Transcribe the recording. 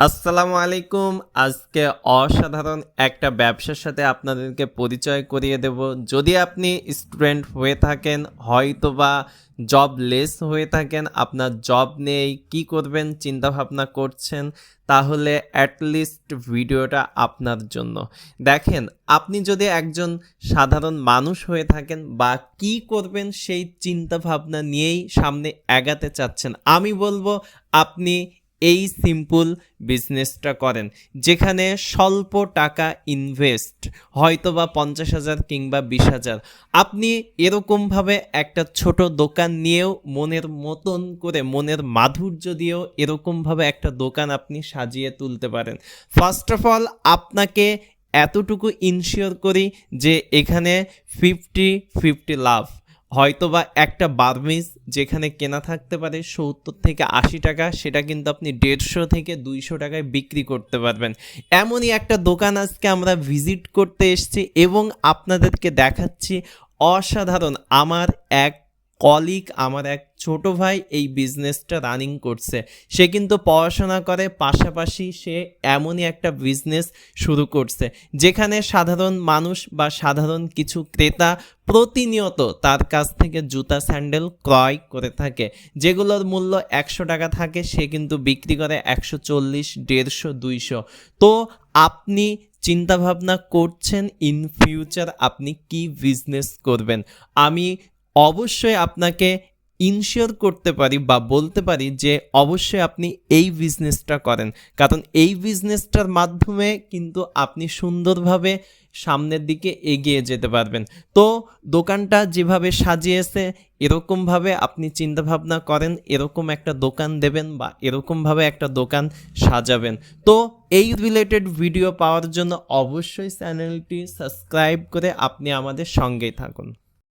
আসসালামু আলাইকুম। আজকে অসাধারণ একটা ব্যবসার সাথে আপনাদেরকে পরিচয় করিয়ে দেব। যদি আপনি স্টুডেন্ট হয়ে থাকেন, হয়তোবা জব লেস হয়ে থাকেন, আপনার জব নেই কি করবেন চিন্তা ভাবনা করছেন, তাহলে অ্যাটলিস্ট ভিডিওটা আপনার জন্য। দেখেন, আপনি যদি একজন সাধারণ মানুষ হয়ে থাকেন বা কি করবেন সেই চিন্তা ভাবনা নিয়েই সামনে এগাতে চাচ্ছেন। আমি বলব, আপনি এই সিম্পল বিজনেসটা করেন, যেখানে স্বল্প টাকা ইনভেস্ট হয়তো বা পঞ্চাশ হাজার কিংবা বিশ হাজার। আপনি এরকমভাবে একটা ছোট দোকান নিয়েও মনের মতন করে, মনের মাধুর্য দিয়েও এরকমভাবে একটা দোকান আপনি সাজিয়ে তুলতে পারেন। ফার্স্ট অফ অল আপনাকে এতটুকু ইনশিওর করি যে এখানে ফিফটি ফিফটি লাভ। হয়তোবা একটা বার্মিজ যেখানে কেনা থাকতে পারে সত্তর থেকে আশি টাকা, সেটা কিন্তু আপনি দেড়শো থেকে দুইশো টাকায় বিক্রি করতে পারবেন। এমনই একটা দোকান আজকে আমরা ভিজিট করতে এসেছি এবং আপনাদেরকে দেখাচ্ছি। অসাধারণ, আমার এক কলিগ আমার এক ছোট ভাই এই বিজনেসটা রানিং করছে। সে কিন্তু পড়াশোনা করে, পাশাপাশি সে এমনই একটা বিজনেস শুরু করছে, যেখানে সাধারণ মানুষ বা সাধারণ কিছু ক্রেতা প্রতিনিয়ত তার কাছ থেকে জুতা স্যান্ডেল ক্রয় করে থাকে, যেগুলোর মূল্য একশো টাকা থাকে, সে কিন্তু বিক্রি করে একশো চল্লিশ, দেড়শো, দুইশো। তো আপনি চিন্তাভাবনা করছেন ইন ফিউচার আপনি কি বিজনেস করবেন? আমি অবশ্যই আপনাকে ইনশিওর করতে পারি বা বলতে পারি যে অবশ্যই আপনি এই বিজনেসটা করেন। কারণ এই বিজনেসটার মাধ্যমে কিন্তু আপনি সুন্দরভাবে সামনের দিকে এগিয়ে যেতে পারবেন। তো দোকানটা যেভাবে সাজিয়েছে, এরকমভাবে আপনি চিন্তাভাবনা করেন, এরকম একটা দোকান দেবেন বা এরকমভাবে একটা দোকান সাজাবেন। তো এই রিলেটেড ভিডিও পাওয়ার জন্য অবশ্যই চ্যানেলটি সাবস্ক্রাইব করে আপনি আমাদের সঙ্গেই থাকুন।